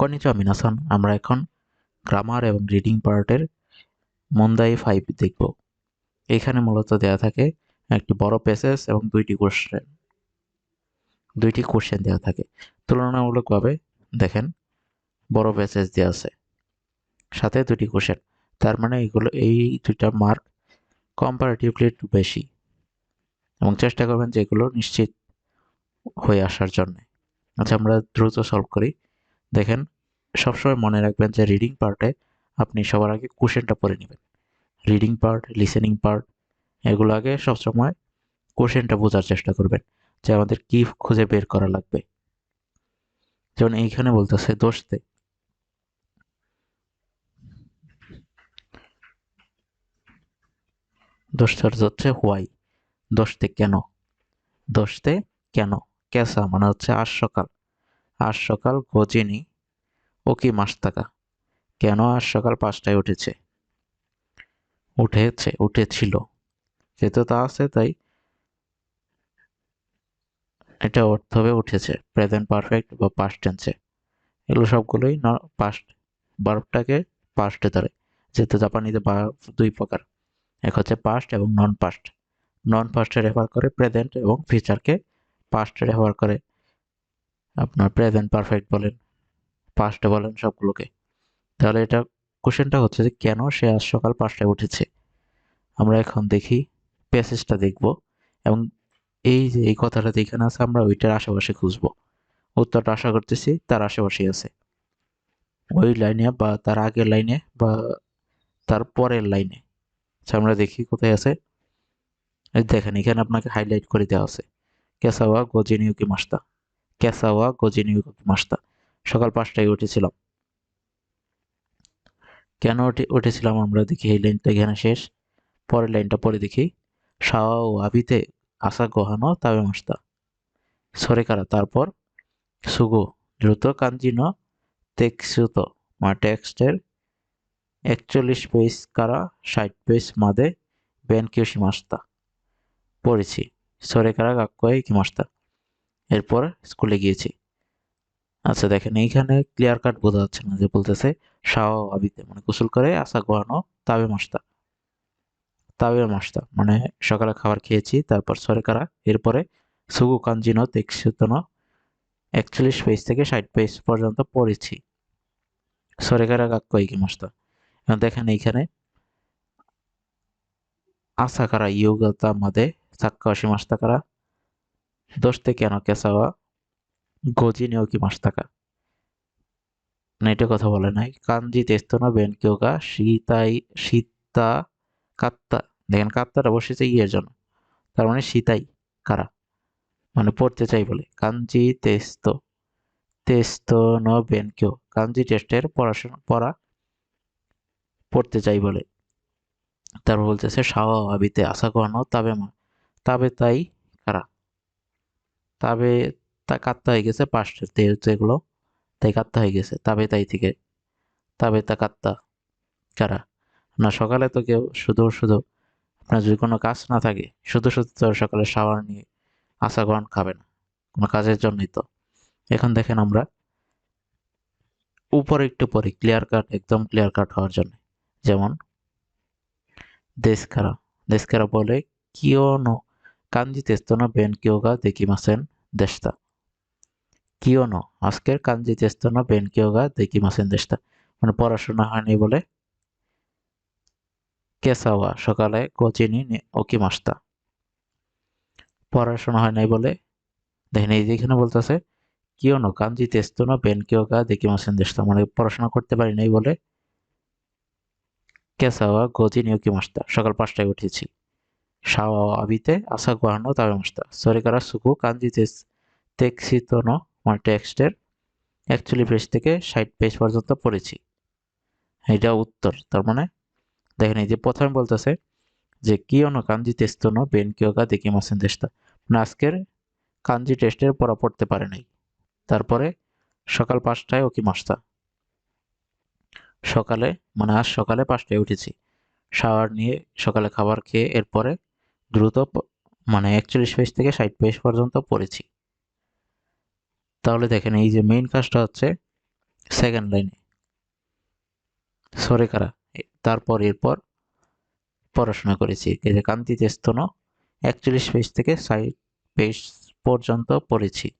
কনিচা মিনাসান আমরা এখন গ্রামার এবং রিডিং পার্টের মন্দাই ফাইভ দেখব। এখানে মূলত দেয়া থাকে একটি বড় প্যাসেজ এবং দুইটি কোশ্চেন দুইটি কোশ্চেন দেওয়া থাকে। তুলনামূলকভাবে দেখেন, বড় প্যাসেজ দেওয়া আছে। সাথে দুটি কোশ্চেন তার মানে এগুলো, এই দুইটা মার্ক কম্পারেটিভলি একটু বেশি। এবং চেষ্টা করবেন যে এগুলো নিশ্চিত হয়ে আসার জন্য। আচ্ছা আমরা দ্রুত সলভ করি। দেখেন, সবসময় মনে রাখবেন যে রিডিং পার্টে আপনি সবার আগে কোশ্চেনটা পড়ে নেবেন। রিডিং পার্ট লিসেনিং পার্ট এগুলো আগে সবসময় কোশ্চেনটা বোঝার চেষ্টা করবেন যে আমাদের কি খুঁজে বের করা লাগবে। যেমন এইখানে বলতেছে দোষতে দোষটার হচ্ছে হোয়াই দোষতে কেন? দোষতে কেন? কেসা মানে হচ্ছে আজ সকাল। আজ সকাল গজিনি, ও কি মাস থাকা? কেন আজ সকাল পাঁচটায় উঠেছে? উঠেছে, উঠেছিল। যেহেতু তা আছে, তাই এটা অর্থ হবে উঠেছে। প্রেজেন্ট পারফেক্ট বা পাস্ট টেন্সে এগুলো সবগুলোই পাস্ট বার্বটাকে পাস্টে ধরে। যেহেতু জাপানিতে বার্ব দুই প্রকার। এক হচ্ছে পাস্ট এবং নন পাস্ট নন পাস্টে রেফার করে প্রেজেন্ট এবং ফিউচারকে পাস্টে রেফার করে। আপনার প্রেজেন্ট পারফেক্ট বলেন পাস্টে বলেন সবগুলোকে। তাহলে এটা কোশ্চেনটা হচ্ছে যে কেন সে আজ সকাল পাঁচটায় উঠেছে? আমরা এখন দেখি প্যাসেজটা দেখব এবং এই যে এই কথাটা যেখানে আছে আমরা ওইটার আশেপাশে খুঁজবো। উত্তরটা আশা করতেছি তার আশেপাশেই আছে। ওই লাইনে বা তার আগের লাইনে বা তার পরের লাইনে আচ্ছা আমরা দেখি কোথায় আছে। দেখেন, এখানে আপনাকে হাইলাইট করে দেওয়া আছে। কেসাওয়া গজিনিউকি মাস্তা। কেসাওয়া গজিনিউকি মাস্তা। সকাল পাঁচটায় উঠেছিলাম। কেন উঠে উঠেছিলাম আমরা দেখি, এই লাইনটা এখানে শেষ। পরের লাইনটা পরে দেখি। সাওয়া ও আবিতে আসা গহানো তাবে মাস্তা। সরেকারা তারপর, সুগো, দ্রুত কাঞ্জিনো টেক্সুত মা টেক্সটের একচল্লিশ পেজ কারা, ষাট পেজ মাদে বেন কিউসি মাস্তা। পড়েছি। সরেকারা গাক্কয়ে কি মাস্তা? এরপর স্কুলে গিয়েছি। আচ্ছা দেখেন, এইখানে ক্লিয়ার কাট বোঝা যাচ্ছে না যে বলতেছে, শাহ মানে গোসল করে আসা গোয়ানো তাবে মাস্তা তাবে মাস্তা মানে সকালে খাবার খেয়েছি, তারপর সরকারা এরপরে সুগু কাঞ্জিনো, তেক্সুতনো, একচল্লিশ পেজ থেকে ষাট পেজ পর্যন্ত পড়েছি। সরেকারা গাক্কই কি মাস্তা দেখেন এইখানে আসাকারা ইয়োগাতা মাদে, সাক্কাশি মাস্তাকারা দোষতে কেন কেসাওয়া গজি কি মাস থাকা? না, এটা কথা বলে নাই। কাঞ্জি তেস্তনা বেন কেওগা সীতাই, সীতা, কাত্তা। দেখেন কাত্তাটা বসেছে ইয়ের জন্য। তার মানে সীতাই, কারা? মানে পড়তে চাই বলে। কাঞ্জি তেস্ত তেস্ত ন বেন কেউ কাঞ্জি টেস্টের পড়াশোনা পড়া পড়তে চাই বলে। তারপর বলতেছে, সাওয়া আবিতে আশা করানো তাবে মা তাবে তাই তাবে তা কাত্তা হয়ে গেছে, পাশের পাঁচটা যেগুলো, তাই কাত্তা হয়ে গেছে, তবে তাই থেকে, তবে তা কাত্তা কারা? না, সকালে তো কেউ শুধু শুধু, আপনার যদি কোনো কাজ না থাকে, শুধু শুধু তো সকালে শাওয়ার নিয়ে আশা গ্রহণ খাবে না, কোনো কাজের জন্যই তো। এখন দেখেন আমরা, উপরে একটু পরে ক্লিয়ার কাট একদম ক্লিয়ার কাট হওয়ার জন্য, যেমন দেশকারা দেশকারা বলে কিও নো কাঞ্জি বেন কিওগা দেখিমাসেন দেশতা কিওনো আজকের কাঞ্জি বেন কিওগা দেখিমাসেন দেশতা মানে পড়াশোনা হয়নি বলে কেসাওয়া, সকালে ওকি মাস্তা পড়াশোনা হয় নাই বলে দেখেন, এই যেখানে বলতেছে কিওনো কাঞ্জি বেন কিওগা দেখিমাসেন দেশতা মানে পড়াশোনা করতে পারি নাই বলে কেসাওয়া গজি নিয়োকি মাস্তা সকাল পাঁচটায় উঠেছি। সাওয়া আবিতে আসা গোহানো তাবে মাস্তা সরিকারা সুকু কাঞ্জি তেক্সিতনো আমার টেক্সটের অ্যাকচুয়ালি পেজ থেকে ষাট পেজ পর্যন্ত পড়েছি। এটা উত্তর, তার মানে দেখেন এই যে প্রথমে বলতেছে যে কি অন কাঞ্জি তেস্তন বেন কিয়োগা দেখি মাসেন দেশটা। মানে আজকের কাঞ্জি টেস্টের পড়া পড়তে পারে নাই। তারপরে সকাল পাঁচটায় ওকি মাস্তা সকালে মানে আজ সকালে পাঁচটায় উঠেছি। শাওয়ার নিয়ে সকালে খাবার খেয়ে এরপরে দ্রুত মানে একচল্লিশ পেজ থেকে ষাট পেজ পর্যন্ত পড়েছি। তাহলে দেখেন, এই যে মেইন কাজটা হচ্ছে সেকেন্ড লাইনে সরে কারা? তারপর, এরপর পড়াশোনা করেছি। এই যে কান্তিতে স্তন একচল্লিশ পেজ থেকে ষাট পেজ পর্যন্ত পড়েছি।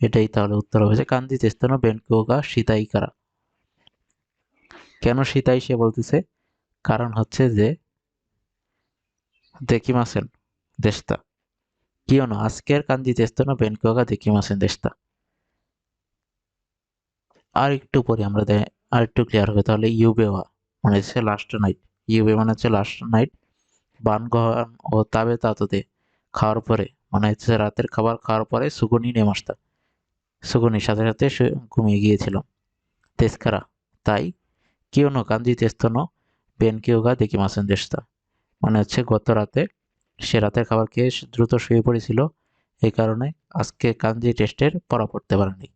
এটাই তাহলে উত্তর হবে যে কান্দিতে স্তন বেনকুগা সীতাই কারা? কেন সীতাই সে বলতেছে? কারণ হচ্ছে যে দেখিমাসেন দেশটা। কিয়নো আজকের কান্দিতে স্তন বেনকুগা দেখিমাসেন দেশটা। আর একটু পরে আমরা আর একটু ক্লিয়ার হবে। তাহলে ইউবেওয়া মানে হচ্ছে লাস্ট নাইট ইউবে মানে হচ্ছে লাস্ট নাইট বানগহন ও তাবে তাততে খাওয়ার পরে মানে হচ্ছে রাতের খাবার খাওয়ার পরে সুগুনি নেমে আসতাম সুগুনির সাথে সাথে ঘুমিয়ে গিয়েছিলাম। তেজকারা। তাই কেউ কিয়নো কাঞ্জি তেস্তন বেনকিওগা দেখি মাসেন দেশতা মানে হচ্ছে গত রাতে সে রাতের খাবার খেয়ে দ্রুত শুয়ে পড়েছিল। এই কারণে আজকে কাঞ্জি টেস্টের পড়া পড়তে পারেনি।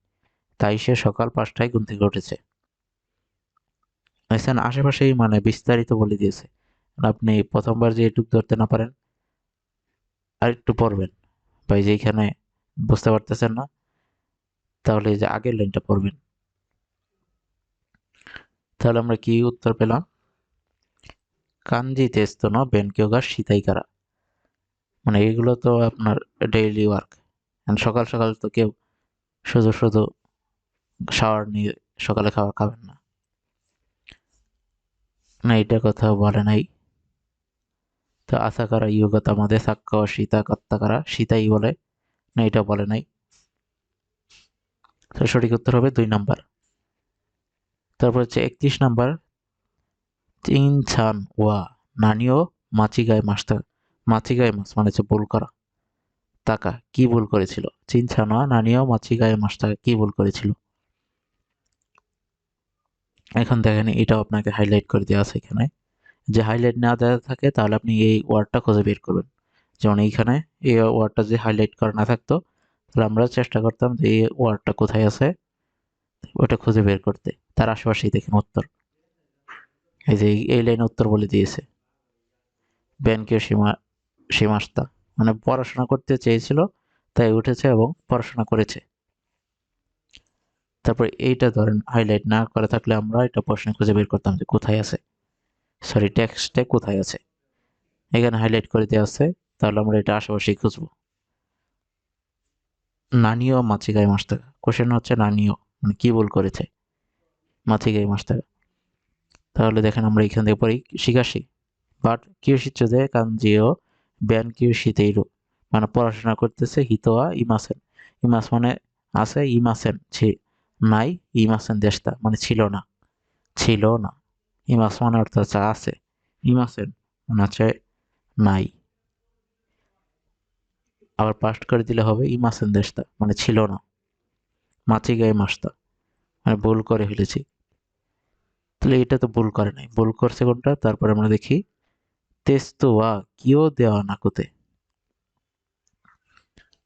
তাই সে সকাল পাঁচটায় ঘুম থেকে উঠেছে। এখানে আশেপাশেই মানে বিস্তারিত বলে দিয়েছে। আপনি প্রথমবার যে এটুক ধরতে না পারেন আর একটু পড়বেন। বা এই যে এখানে বুঝতে পারতেছেন না, তাহলে যে আগের লাইনটা পড়বেন। তাহলে আমরা কি উত্তর পেলাম? কাঞ্জি তেস্তন বেনকিওগা সীতাইকারা মানে এগুলো তো আপনার ডেইলি ওয়ার্ক সকাল সকাল তো কেউ শুধু শুধু শাওয়ার নিয়ে সকালে খাবার খাবেন না। না, এটা কথা বলে নাই। তো আশা করা ইয়োগাতা আমাদের সাক্কা ও সীতা করা, সীতাই বলে। না, এটা বলে নাই। তো সঠিক উত্তর হবে দুই নাম্বার। তারপর হচ্ছে একত্রিশ নাম্বার। তিন ছান ওয়া নানিও মাচিগায় মাছটা মাচিগায় মাছ মানে হচ্ছে ভুল করা। তাকা, কি ভুল করেছিল? চিন ছানোয়া নানিও মাচিগায় মাছটা কি ভুল করেছিল? এখন দেখেন, এটাও আপনাকে হাইলাইট করে দেওয়া আছে এখানে। যে হাইলাইট না দেওয়া থাকে, তাহলে আপনি এই ওয়ার্ডটা খুঁজে বের করবেন। যেমন এইখানে, এই ওয়ার্ডটা যে হাইলাইট করা না থাকতো, তাহলে আমরা চেষ্টা করতাম যে এই ওয়ার্ডটা কোথায় আছে, ওটা খুঁজে বের করতে। তার আশেপাশেই দেখেন উত্তর। এই যে এই লাইন উত্তর বলে দিয়েছে। ব্যানকে সীমা, সীমাস্তা। মানে পড়াশোনা করতে চেয়েছিল, তাই উঠেছে এবং পড়াশোনা করেছে। তারপর এইটা ধরেন হাইলাইট না করে থাকলে আমরা এটা প্রশ্ন খুঁজে বের করতাম যে কোথায় আছে? সরি টেক্সটে কোথায় আছে? এখানে হাইলাইট করে দেওয়া আছে, তাহলে আমরা এটা আশেপাশেই খুঁজবো। নানিও মাছিগাই মাস টাকা কোশ্চেন হচ্ছে নানিও মানে কি ভুল করেছে? মাছিগাই মাস টাকা তাহলে দেখেন আমরা এখান থেকে পড়ি শিখাসি বাট কিউ শিচ্ছে কাঞ্জিও ব্যান কিউ শীতেইরো মানে পড়াশোনা করতেছে হিতোয়া ইমাসেন। ইমাস মানে আছে ইমাসেন, ছি, নাই ইমাসেন দেশটা মানে ছিল না। ছিল না। ইমাস মানে অর্থ হচ্ছে আছে। ইমাসেন মানে হচ্ছে নাই। আবার পাস্ট করে দিলে হবে ইমাসেন দেশটা মানে ছিল না। মাছি গায়ে মাসটা। মানে ভুল করে ফেলেছি। তাহলে এটা তো ভুল করে নাই। ভুল করছে কোনটা? তারপরে আমরা দেখি। তেস্তোয়া কিও দেওয়া না কোতে?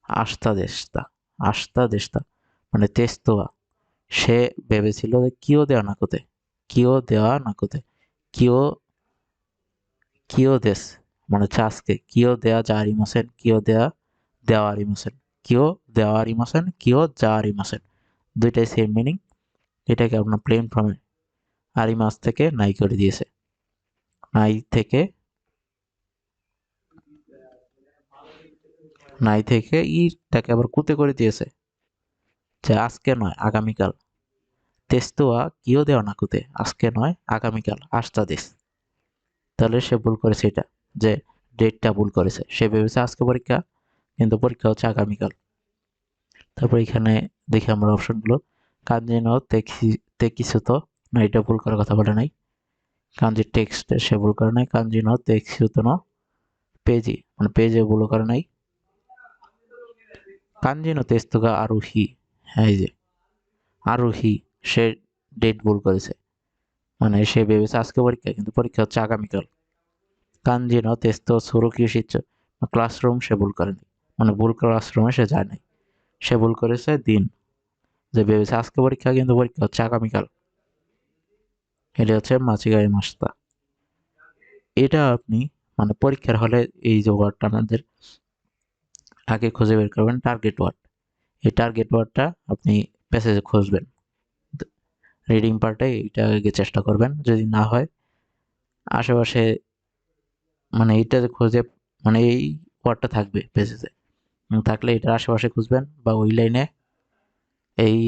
আস্থা দেশটা আস্থা দেশটা মানে তেস্তোয়া। সে ভেবেছিল যে কিও দেওয়া না কোতে? কিও দেওয়া না কোতে? কিও কিও দেশ মানে আজকে কিও দেয়া যা আরিমাসেন কিও দেয়া দেওয়া আরিমাসেন কিও দেওয়া আরিমাসেন কিও যা আরিমাসেন দুইটাই সেম মিনিং এটাকে আপনার প্লেন ফর্মে আরিমাস থেকে নাই করে দিয়েছে। নাই থেকে নাই থেকে ইটাকে আবার কুতে করে দিয়েছে। যে আজকে নয়, আগামীকাল। তেস্তোয়া কিও দেওয়া না কুতে, আজকে নয়, আগামীকাল আস্তা দিস তাহলে সে ভুল করেছে এটা, যে ডেটটা ভুল করেছে। সে ভেবেছে আজকে পরীক্ষা, কিন্তু পরীক্ষা হচ্ছে আগামীকাল। তারপর এখানে দেখি আমরা অপশনগুলো। তেকি তেকিসুতো না, এটা ভুল করার কথা বলে নাই। কাঞ্জি টেক্সট সে ভুল করে নাই কাঞ্জিন তেকিসুতো ন পেজি মানে পেজে ভুল করে নাই। কাঞ্জিনো তেস্তুগা আরোহী হ্যাঁ যে, আরোহী, সে ডেট ভুল করেছে। মানে সে ভেবেছে আজকে পরীক্ষা, কিন্তু পরীক্ষা হচ্ছে আগামীকাল। কাঞ্জিনো তেস্তো সুরকি শিচ্ছ ক্লাসরুম সে ভুল করেনি মানে ভুল ক্লাসরুমে সে যায় নাই। সে ভুল করেছে দিন। যে ভেবেছে আজকে পরীক্ষা, কিন্তু পরীক্ষা হচ্ছে আগামীকাল। এটা হচ্ছে মাছিগাই মাস্তা। এটা আপনি মানে পরীক্ষার হলে এই যে ওয়ার্ডটা আমাদের আগে খুঁজে বের করবেন টার্গেট ওয়ার্ড এই টার্গেট ওয়ার্ডটা আপনি প্যাসেজে খুঁজবেন। রিডিং পার্টে এটা আগে চেষ্টা করবেন, যদি না হয় আশেপাশে মানে এইটা খুঁজে মানে এই ওয়ার্ডটা থাকবে পেজেতে থাকলে এটার আশেপাশে খুঁজবেন বা ওই লাইনে এই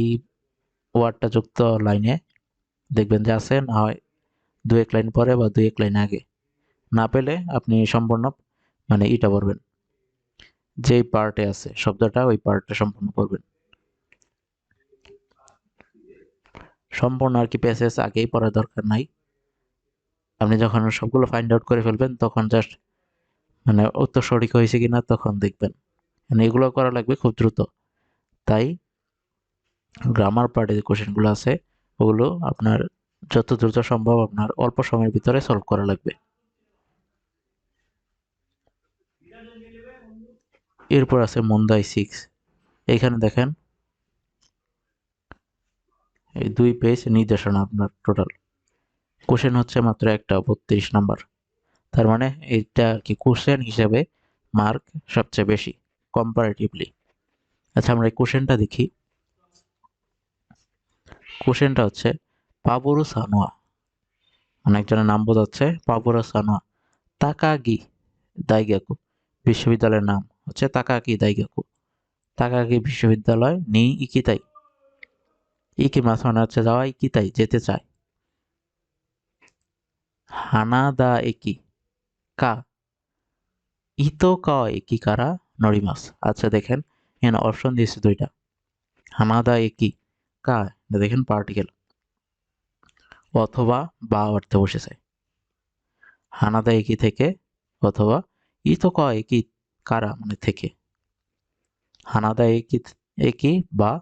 ওয়ার্ডটা যুক্ত লাইনে দেখবেন যে আছে, না হয় দু এক লাইন পরে বা দু এক লাইন আগে। না পেলে আপনি সম্পূর্ণ মানে ইটা পড়বেন যেই পার্টে আছে, শব্দটা ওই পার্টটা সম্পূর্ণ পড়বেন সম্পূর্ণ আর কি প্যাসেজ আগেই পড়ার দরকার নাই। আপনি যখন সবগুলো ফাইন্ড আউট করে ফেলবেন, তখন জাস্ট মানে উত্তর সঠিক হয়েছে কিনা তখন দেখবেন। মানে এগুলো করা লাগবে খুব দ্রুত। তাই গ্রামার পার্টে যে কোশ্চেনগুলো আছে ওগুলো আপনার যত দ্রুত সম্ভব আপনার অল্প সময়ের ভিতরে সলভ করা লাগবে। এরপর আছে মুন্দাই সিক্স এইখানে দেখেন এই দুই পেজ নির্দেশনা আপনার টোটাল কোশ্চেন হচ্ছে মাত্র একটা, বত্রিশ নাম্বার। তার মানে এটা কি কোশ্চেন হিসেবে মার্ক সবচেয়ে বেশি কম্পারেটিভলি আচ্ছা আমরা এই কোশ্চেনটা দেখি। কোশ্চেনটা হচ্ছে পাবুরু সানোয়া মানে একজনের নাম বোঝাচ্ছে পাবুরু সানোয়া তাকাগি দাইগাকু বিশ্ববিদ্যালয়ের নাম হচ্ছে তাকাকি দাইগাকু তাকাকি বিশ্ববিদ্যালয় নি ইকিতাই ইকি মাস মানে হচ্ছে যাওয়া ইকিতাই যেতে চায়। হানাদা একি কা ইতো কা একি কারা নরিমাস আচ্ছা দেখেন, এখানে অপশন দিয়েছে দুইটা। হানাদা একি কা দেখেন পার্টিকেল অথবা বা অর্থে বসেছে হানাদা একি থেকে, অথবা ইতো ক একি কারা মানে থেকে। হানাদা একি একি বা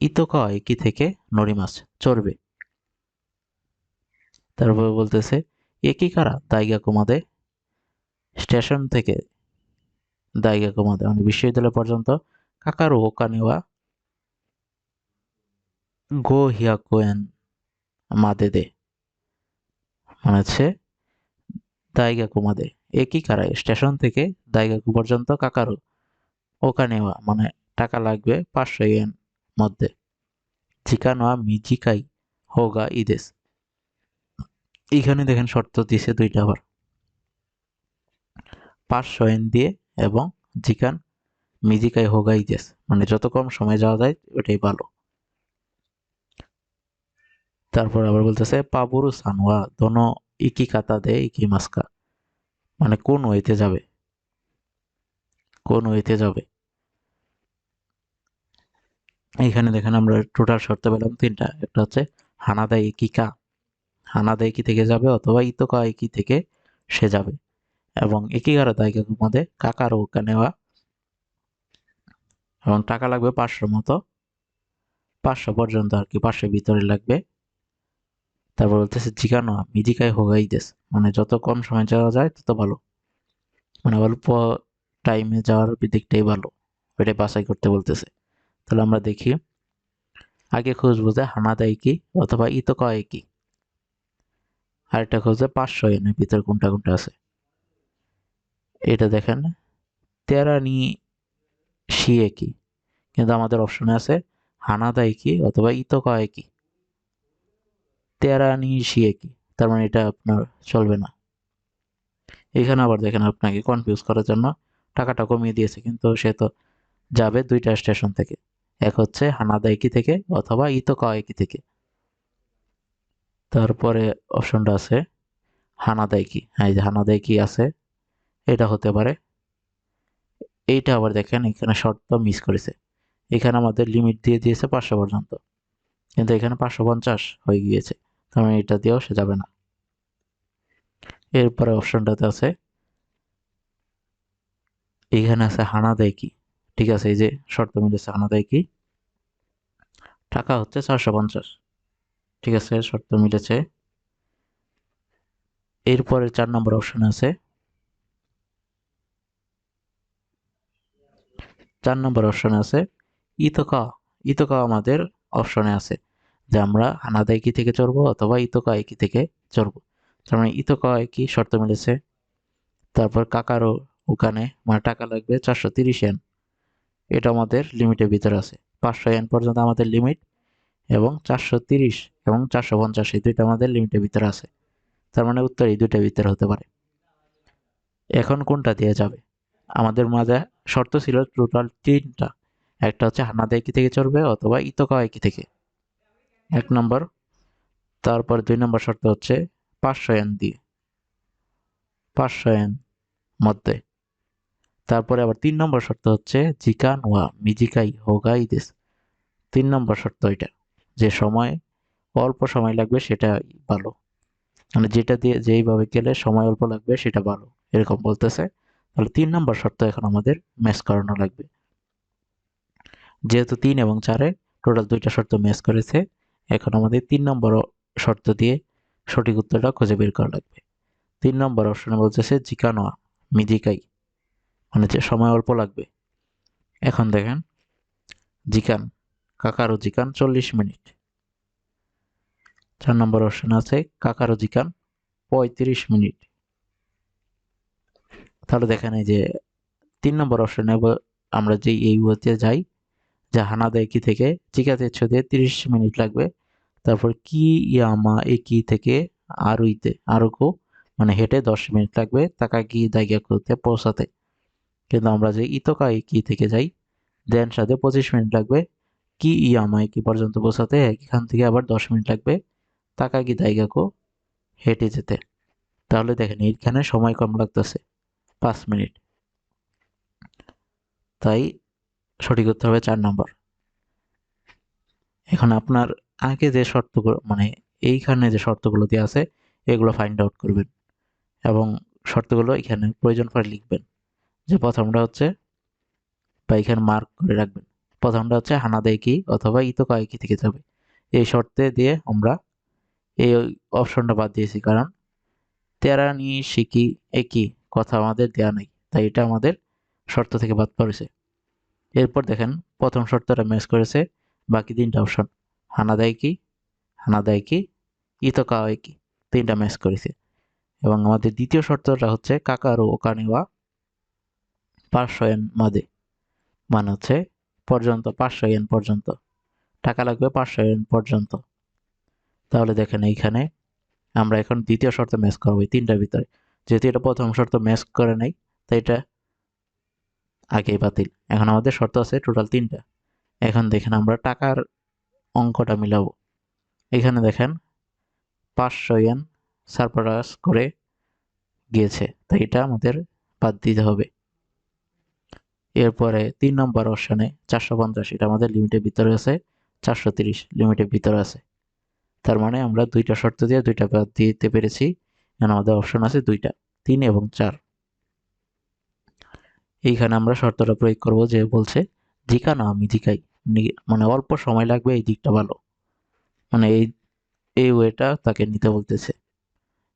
ইতো ক একি থেকে নরিমাস চড়বে। তারপর বলতেছে, একই কারা? দাইগা কুমাদে? স্টেশন থেকে দাইগা কুমাদে মানে বিশ্ববিদ্যালয় পর্যন্ত, কাকারো ওকানিওয়া গো হিয়াকোয়েন মাদে দে মানে হচ্ছে দাইগাকু মাদে একই কারায় স্টেশন থেকে দাইগাকু পর্যন্ত কাকারো? ওখানে মানে টাকা লাগবে পাঁচশো ইয়েন মধ্যে। চিকানোয়া মিজিকাই হোগা ইদেশ এইখানে দেখেন শর্ত দিছে দুইটা আবার। পাঁচশো এন দিয়ে এবং জিকান মিজিকাই হোগা ইদেশ মানে যত কম সময় যাওয়া যায়, ওটাই ভালো। তারপর আবার বলতেছে, পাবুরু সানোয়া দোনো ইকি কাতা দে, ইকি মাস্কা। মানে কোন ওয়েতে যাবে? কোন ওয়েতে যাবে? এখানে দেখেন আমরা টোটাল শর্ত পেলাম তিনটা। একটা হচ্ছে হানাদা ইকিকা হানাদা ইকি থেকে যাবে অথবা ইতোকা ইকি থেকে সে যাবে। এবং একিগারা দায়িকা মধ্যে কাকার ওকা নেওয়া। এবং টাকা লাগবে পাঁচশোর মতো। পাঁচশো পর্যন্ত আর কি পাঁচশো ভিতরে লাগবে। তারপর বলতেছে জিকানো মিজিকায় হোগাই দেশ মানে যত কম সময় যাওয়া যায়, তত ভালো। মানে অল্প টাইমে যাওয়ার দিকটাই ভালো। ওইটাই বাছাই করতে বলতেছে। তাহলে আমরা দেখি, আগে খুঁজবো যে হানা দেয় কি অথবা ইতো কয় কি? আরেকটা খুঁজে পাঁচশো এনের ভিতরে কোনটা কোনটা আছে। এটা দেখেন তেরানি শিয়ে কি। কিন্তু আমাদের অপশনে আছে হানা দেয় কি অথবা ইতো কয় কি। তেরানি শিয়ে কি? তার মানে এটা আপনার চলবে না। এখানে আবার দেখেন আপনাকে কনফিউজ করার জন্য টাকাটা কমিয়ে দিয়েছে, কিন্তু সে তো যাবে দুইটা স্টেশন থেকে। এক হচ্ছে হানাদাইকি থেকে অথবা ইতো কাওয়াইকি থেকে। তারপরে অপশনটা আছে হানাদাইকি হ্যাঁ এই যে হানাদাইকি আছে, এটা হতে পারে। এইটা আবার দেখেন এখানে শর্ত মিস করেছে। এখানে আমাদের লিমিট দিয়ে দিয়েছে পাঁচশো পর্যন্ত। কিন্তু এখানে পাঁচশো পঞ্চাশ হয়ে গিয়েছে। মানে এটা দিয়েও সে যাবে না। এরপরে অপশনটাতে আছে, এখানে আছে হানা দেয় কি? ঠিক আছে, এই যে শর্ত মিলেছে, হানা দেয় কি? টাকা হচ্ছে চারশো পঞ্চাশ। ঠিক আছে, শর্ত মিলেছে। এরপরে চার নম্বর অপশন আছে, চার নম্বর অপশন আছে, ইতকা। ইতকা আমাদের অপশনে আছে। যে আমরা হানাদাইকি থেকে চড়বো অথবা ইতকা একি থেকে চড়বো। তার মানে ইতকা একই শর্ত মিলেছে। তারপর কাকারও ওখানে মানে টাকা লাগবে চারশো তিরিশ এন এটা আমাদের লিমিটের ভিতরে আছে। পাঁচশো এন পর্যন্ত আমাদের লিমিট এবং চারশো তিরিশ এবং চারশো পঞ্চাশ, এই দুইটা আমাদের লিমিটের ভিতরে আছে। তার মানে উত্তর এই দুইটার ভিতরে হতে পারে। এখন কোনটা দিয়ে যাবে? আমাদের মাঝে শর্ত ছিল টোটাল তিনটা। একটা হচ্ছে হানাদা একই থেকে চলবে অথবা ইতকা একই থেকে। এক নম্বর। তারপর দুই নম্বর শর্ত হচ্ছে পাঁচশো এন দিয়ে। পাঁচশো এন মধ্যে। তারপরে আবার তিন নম্বর শর্ত হচ্ছে জিকান ওয়া মিজিকাই হোগাই দেশ তিন নম্বর শর্ত এটা। যে সময় অল্প সময় লাগবে সেটা ভালো। মানে যেটা দিয়ে যেইভাবে গেলে সময় অল্প লাগবে সেটা ভালো। এরকম বলতেছে। তাহলে তিন নম্বর শর্ত এখন আমাদের ম্যাচ করানো লাগবে। যেহেতু তিন এবং চারে টোটাল দুইটা শর্ত ম্যাচ করেছে এখন আমাদের তিন নম্বর শর্ত দিয়ে সঠিক উত্তরটা খুঁজে বের করা লাগবে। তিন নম্বর অপশনে বলতেছে জিকানোয়া, মিজিকাই মানে যে সময় অল্প লাগবে। এখন দেখেন, জিকান, কাকারো জিকান চল্লিশ মিনিট। চার নম্বর অপশন আছে, কাকারো জিকান পঁয়ত্রিশ মিনিট। তাহলে দেখেন এই যে তিন নম্বর অপশনে আমরা যে এই ওতে যাই, যা একি থেকে? চিকাতে দিয়ে তিরিশ মিনিট লাগবে। তারপর কি ইয়ামা একি থেকে আরুইতে, আরুকো মানে হেঁটে দশ মিনিট লাগবে তাকা কি দাইগা করতে পৌঁছাতে। কিন্তু আমরা যে ইতকা একি থেকে যাই, দেন সাথে পঁচিশ মিনিট লাগবে, কি ইয়ামা একি পর্যন্ত পৌঁছাতে, এখান থেকে আবার দশ মিনিট লাগবে তাকা কি দাইগাকো হেঁটে যেতে। তাহলে দেখেন, এইখানে সময় কম লাগতেছে, পাঁচ মিনিট। তাই সঠিক উত্তর হবে চার নম্বর। এখন আপনার আগে যে শর্তগুলো মানে এইখানে যে শর্তগুলো দেওয়া আছে, এগুলো ফাইন্ড আউট করবেন। এবং শর্তগুলো এখানে প্রয়োজন পরে লিখবেন। যে প্রথমটা হচ্ছে, বা এখানে মার্ক করে রাখবেন। প্রথমটা হচ্ছে হানাদে কি অথবা ইতো কয়েকি থেকে যাবে। এই শর্তে দিয়ে আমরা এই অপশনটা বাদ দিয়েছি। কারণ তেরানি শিকি একই কথা আমাদের দেয়া নেই। তাই এটা আমাদের শর্ত থেকে বাদ পড়েছে। এরপর দেখেন, প্রথম শর্তটা ম্যাচ করেছে, বাকি তিনটা অপশন হানাদায় কি হানাদায় কি ইতকাওয়াই কি তিনটা ম্যাচ করেছে। এবং আমাদের দ্বিতীয় শর্তটা হচ্ছে কাকারো ওকানিওয়া পাঁচশো এন মাদে। মানে হচ্ছে পর্যন্ত পাঁচশো এন পর্যন্ত। টাকা লাগবে পাঁচশো এন পর্যন্ত। তাহলে দেখেন এইখানে আমরা এখন দ্বিতীয় শর্ত ম্যাচ করব তিনটার ভিতরে। যেহেতু এটা প্রথম শর্ত ম্যাচ করে নাই, তাই এটা আগেই বাতিল। এখন আমাদের শর্ত আছে টোটাল তিনটা। এখন দেখেন আমরা টাকার অঙ্কটা মিলাবো। এখানে দেখেন পাঁচশো ইয়েন সারপ্রাস করে গিয়েছে তাই এটা আমাদের বাদ দিতে হবে। এরপরে তিন নম্বর অপশানে চারশো পঞ্চাশ, এটা আমাদের লিমিটের ভিতরে আছে, চারশো তিরিশ লিমিটের ভিতরে আছে। তার মানে আমরা দুইটা শর্ত দিয়ে দুইটা বাদ দিতে পেরেছি, এখন আমাদের অপশন আছে দুইটা, তিন এবং চার। এইখানে আমরা শর্তটা প্রয়োগ করব যে বলছে, জিকা না আমি জিকাই। মানে অল্প সময় লাগবে এই দিকটা ভালো। মানে এই এই ওয়েটা তাকে নিতে বলতেছে।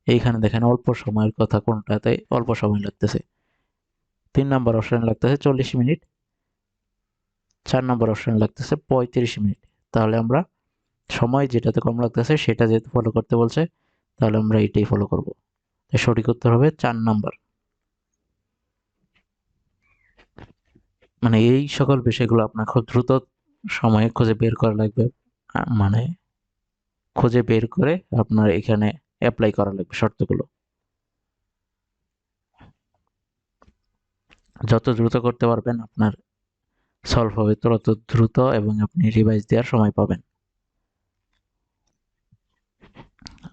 এইখানে দেখেন অল্প সময়ের কথা কোনটাতে অল্প সময় লাগতেছে। তিন নম্বর অপশন লাগতেছে চল্লিশ মিনিট। চার নম্বর অপশন লাগতেছে পঁয়ত্রিশ মিনিট। তাহলে আমরা সময় যেটাতে কম লাগতেছে সেটা যেহেতু ফলো করতে বলছে, তাহলে আমরা এটাই ফলো করব। সঠিক উত্তর হবে চার নম্বর। মানে এই সকল বিষয়গুলো আপনার খুব দ্রুত সময়ে খুঁজে বের করা লাগবে। মানে খুঁজে বের করে আপনার এখানে অ্যাপ্লাই করা লাগবে শর্তগুলো। যত দ্রুত করতে পারবেন, আপনার সলভ হবে তত দ্রুত এবং আপনি রিভাইজ দেওয়ার সময় পাবেন।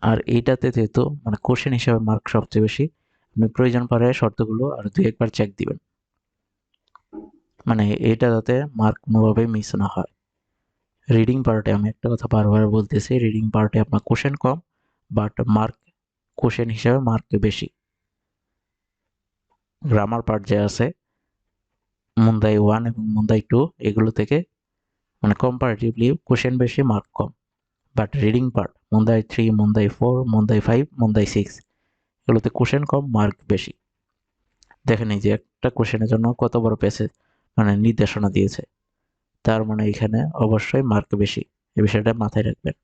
আর এইটাতে যেহেতু মানে কোশ্চেন হিসাবে মার্ক সবচেয়ে বেশি, আপনি প্রয়োজন পড়ে শর্তগুলো আর দুই একবার চেক দিবেন। মানে এটা যাতে মার্ক কোনোভাবেই মিস না হয়। রিডিং পার্টে আমি একটা কথা বারবার বলতেছি রিডিং পার্টে আপনার কোশ্চেন কম বাট মার্ক কোশ্চেন হিসাবে মার্ক বেশি। গ্রামার পার্ট যে আছে মুন্দাই ওয়ান এবং মুন্দাই টু এগুলো থেকে মানে কম্পারেটিভলি কোশ্চেন বেশি মার্ক কম। বাট রিডিং পার্ট মুন্দাই থ্রি মুন্দাই ফোর মুন্দাই ফাইভ মুন্দাই সিক্স এগুলোতে কোশ্চেন কম মার্ক বেশি। দেখেন এই যে একটা কোশ্চেনের জন্য কত বড় পেসে মানে নির্দেশনা দিয়েছে। তার মানে এখানে অবশ্যই মার্ক বেশি। এই বিষয়টা মাথায় রাখবেন।